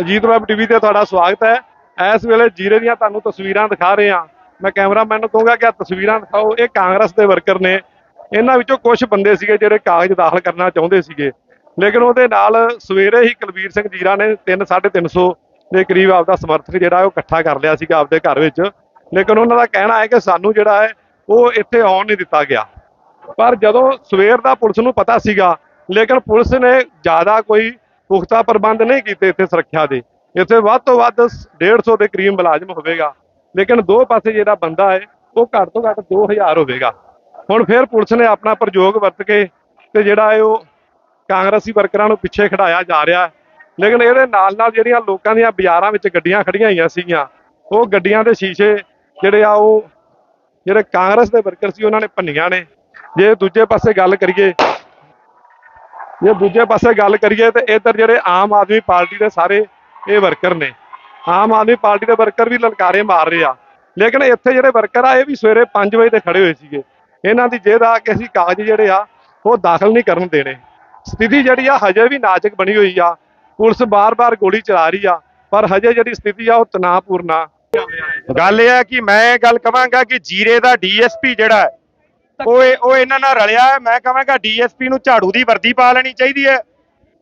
Ajit web TV ਤੇ ਤੁਹਾਡਾ ਸਵਾਗਤ ਹੈ। ਇਸ ਵੇਲੇ ਜੀਰੇ ਦੀਆਂ ਤੁਹਾਨੂੰ ਤਸਵੀਰਾਂ ਦਿਖਾ ਰਹੇ ਹਾਂ। ਮੈਂ ਕੈਮਰਾਮੈਨ ਨੂੰ ਕਹੂੰਗਾ ਕਿ ਆ ਤਸਵੀਰਾਂ ਦਿਖਾਓ। ਇਹ ਕਾਂਗਰਸ ਦੇ ਵਰਕਰ ਨੇ। ਇਹਨਾਂ ਵਿੱਚੋਂ ਕੁਝ ਬੰਦੇ ਸੀਗੇ ਜਿਹੜੇ ਕਾਗਜ਼ ਦਾਖਲ ਕਰਨਾ ਚਾਹੁੰਦੇ ਸੀਗੇ। ਲੇਕਿਨ ਉਹਦੇ ਨਾਲ ਸਵੇਰੇ ਹੀ ਕੁਲਵੀਰ ਸਿੰਘ ਜੀਰਾ ਨੇ 3 350 ਦੇ ਕਰੀਬ ਆਪਦਾ ਸਮਰਥਕ ਜਿਹੜਾ ਉਹ ਇਕੱਠਾ ਕਰ ਲਿਆ ਸੀਗਾ ਆਪਦੇ ਘਰ ਵਿੱਚ। ਲੇਕਿਨ ਉਹਨਾਂ ਦਾ ਕਹਿਣਾ ਹੈ ਕਿ ਸਾਨੂੰ ਜਿਹੜਾ ਹੈ, ਉਹ ਇੱਥੇ ਆਉਣ ਨਹੀਂ ਦਿੱਤਾ ਗਿਆ। ਪਰ ਜਦੋਂ ਸਵੇਰ ਦਾ ਪੁਲਿਸ ਨੂੰ ਪਤਾ ਸੀਗਾ, ਲੇਕਿਨ ਪੁਲਿਸ ਨੇ ਜ਼ਿਆਦਾ ਕੋਈ ਪੁਖਤਾ ਪ੍ਰਬੰਧ ਨਹੀਂ ਕੀਤੇ ਇੱਥੇ ਸੁਰੱਖਿਆ ਦੇ। ਇੱਥੇ ਵੱਧ ਤੋਂ ਵੱਧ 150 ਦੇ ਕਰੀਬ ਮੁਲਾਜ਼ਮ ਹੋਵੇਗਾ। ਲੇਕਿਨ ਦੋ ਪਾਸੇ ਜਿਹੜਾ ਬੰਦਾ ਹੈ, ਉਹ ਘੱਟ ਤੋਂ ਘੱਟ 2000 ਹੋਵੇਗਾ। ਹੁਣ ਫਿਰ ਪੁਲਿਸ ਨੇ ਆਪਣਾ ਪ੍ਰਯੋਗ ਵਰਤ ਕੇ ਤੇ ਜਿਹੜਾ ਹੈ ਉਹ ਕਾਂਗਰਸੀ ਵਰਕਰਾਂ ਨੂੰ ਪਿੱਛੇ ਖੜਾਇਆ ਜਾ ਰਿਹਾ। ਲੇਕਿਨ ਇਹਦੇ ਨਾਲ ਨਾਲ ਜਿਹੜੀਆਂ ਲੋਕਾਂ ਦੀਆਂ ਬਾਜ਼ਾਰਾਂ ਵਿੱਚ ਗੱਡੀਆਂ ਖੜੀਆਂ ਹੋਈਆਂ ਸੀਗੀਆਂ, ਉਹ ਗੱਡੀਆਂ ਦੇ ਸ਼ੀਸ਼ੇ ਜਿਹੜੇ ਆ ਉਹ ਜਿਹੜੇ ਕਾਂਗਰਸ ਦੇ ਵਰਕਰ ਸੀ, ਉਹਨਾਂ ਨੇ ਭੰਨੀਆਂ ਨੇ। ਜੇ ਦੂਜੇ ਪਾਸੇ ਗੱਲ ਕਰੀਏ ਜੇ ਦੂਜੇ ਪਾਸੇ ਗੱਲ ਕਰੀਏ ਤੇ ਇੱਧਰ ਜਿਹੜੇ ਆਮ ਆਦਮੀ ਪਾਰਟੀ ਦੇ ਸਾਰੇ ਇਹ ਵਰਕਰ ਨੇ। ਆਮ ਆਦਮੀ ਪਾਰਟੀ ਦੇ ਵਰਕਰ ਵੀ ਲਲਕਾਰੇ ਮਾਰ ਰਹੇ ਆ। ਲੇਕਿਨ ਇੱਥੇ ਜਿਹੜੇ ਵਰਕਰ ਆ ਇਹ ਵੀ ਸਵੇਰੇ 5 ਵਜੇ ਤੇ ਖੜੇ ਹੋਏ ਸੀਗੇ। ਇਹਨਾਂ ਦੀ ਜੇਦ ਆ ਕਿ ਅਸੀਂ ਕਾਗਜ਼ ਜਿਹੜੇ ਆ ਉਹ ਦਾਖਲ ਨਹੀਂ ਕਰਨ ਦੇਣੇ। ਸਥਿਤੀ ਜਿਹੜੀ ਆ ਹਜੇ ਵੀ ਨਾਜ਼ੁਕ ਬਣੀ ਹੋਈ ਆ। ਪੁਲਿਸ ਬਾਰ-ਬਾਰ ਗੋਲੀ ਚਲਾ ਰਹੀ ਆ ਪਰ ਹਜੇ ਜਿਹੜੀ ਸਥਿਤੀ ਆ ਉਹ ਤਣਾਅਪੂਰਨ ਆ। ਗੱਲ ਇਹ ਹੈ ਕਿ ਮੈਂ ਗੱਲ ਕਵਾਂਗਾ ਕਿ ਜੀਰੇ ਦਾ ਡੀਐਸਪੀ ਜਿਹੜਾ ਹੈ, ਉਹ ਉਹ ਇਹਨਾਂ ਨਾਲ ਰਲਿਆ ਮੈਂ ਕਹਾਂਗਾ ਡੀਐਸਪੀ ਨੂੰ ਝਾੜੂ ਦੀ ਵਰਦੀ ਪਾ ਲੈਣੀ ਚਾਹੀਦੀ ਹੈ।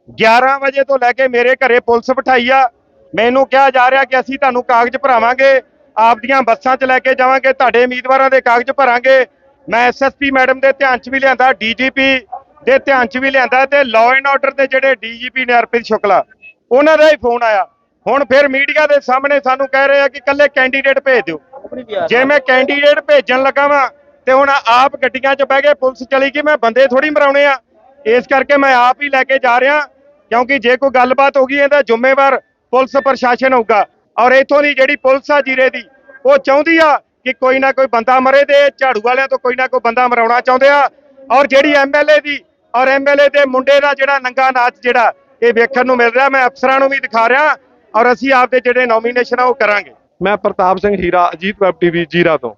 11 ਵਜੇ ਤੋਂ ਲੈ ਕੇ ਮੇਰੇ ਘਰੇ ਪੁਲਿਸ ਬਿਠਾਈ ਆ। ਮੈਨੂੰ ਕਿਹਾ ਜਾ ਰਿਹਾ ਕਿ ਅਸੀਂ ਤੁਹਾਨੂੰ ਕਾਗਜ਼ ਭਰਾਵਾਂਗੇ ਆਪਦੀਆਂ ਬੱਸਾਂ 'ਚ ਲੈ ਕੇ ਜਾਵਾਂਗੇ ਤੁਹਾਡੇ ਉਮੀਦਵਾਰਾਂ ਦੇ ਕਾਗਜ਼ ਭਰਾਂਗੇ। ਮੈਂ ਐਸਐਸਪੀ ਮੈਡਮ ਦੇ ਧਿਆਨ 'ਚ ਵੀ ਲਿਆਂਦਾ ਡੀਜੀਪੀ ਦੇ ਧਿਆਨ 'ਚ ਵੀ ਲਿਆਂਦਾ ਤੇ ਲਾਅ ਐਂਡ ਆਰਡਰ ਦੇ ਜਿਹੜੇ ਡੀਜੀਪੀ ਨੇ ਅਰਪਿਤ ਸ਼ੁਕਲਾ ਉਹਨਾਂ ਦਾ ਹੀ ਫੋਨ ਆਇਆ। ਹੁਣ ਫਿਰ ਮੀਡੀਆ ਦੇ ਸਾਹਮਣੇ ਸਾਨੂੰ ਕਹਿ ਰਹੇ ਆ ਕਿ ਕੱਲੇ ਕੈਂਡੀਡੇਟ ਭੇਜ ਦਿਓ। ਜੇ ਮੈਂ ਕੈਂਡੀਡੇਟ ਭੇਜਣ ਲੱਗਾ ਵਾਂ ਤੇ ਹੁਣ ਆਪ ਗੱਡੀਆਂ 'ਚ ਬਹਿ ਕੇ ਪੁਲਿਸ ਚਲੀ ਗਈ, ਮੈਂ ਬੰਦੇ ਥੋੜੀ ਮਰਾਉਣੇ ਆ। ਇਸ ਕਰਕੇ ਮੈਂ ਆਪ ਹੀ ਲੈ ਕੇ ਜਾ ਰਿਹਾ, ਕਿਉਂਕਿ ਜੇ ਕੋਈ ਗੱਲਬਾਤ ਹੋ ਗਈ, ਇਹਦਾ ਜ਼ਿੰਮੇਵਾਰ ਪੁਲਿਸ ਪ੍ਰਸ਼ਾਸਨ ਹੋਊਗਾ। ਔਰ ਇਥੋਂ ਦੀ ਜਿਹੜੀ ਪੁਲਿਸ ਆ ਜੀਰੇ ਦੀ, ਉਹ ਚਾਹੁੰਦੀ ਆ ਕਿ ਕੋਈ ਨਾ ਕੋਈ ਬੰਦਾ ਮਰੇ ਤੇ ਝਾੜੂ ਵਾਲਿਆਂ ਤੋਂ ਕੋਈ ਨਾ ਕੋਈ ਬੰਦਾ ਮਰਾਉਣਾ ਚਾਹੁੰਦੇ ਆ। ਔਰ ਜਿਹੜੀ ਐਮਐਲਏ ਦੀ, ਔਰ ਐਮਐਲਏ ਦੇ ਮੁੰਡੇ ਦਾ ਜਿਹੜਾ ਨੰਗਾ ਨਾਚ ਜਿਹੜਾ, ਇਹ ਵੇਖਣ ਨੂੰ ਮਿਲ ਰਿਹਾ, ਮੈਂ ਅਫਸਰਾਂ ਨੂੰ ਵੀ ਦਿਖਾ ਰਿਹਾ, ਔਰ ਅਸੀਂ ਆਪਦੇ ਜਿਹੜੇ ਨੋਮੀਨੇਸ਼ਨ ਆ ਉਹ ਕਰਾਂਗੇ। ਮੈਂ ਪ੍ਰਤਾਪ ਸਿੰਘ ਹੀਰਾ, ਅਜੀਤ ਵੈਬ ਟੀਵੀ ਜੀਰਾ ਤੋਂ।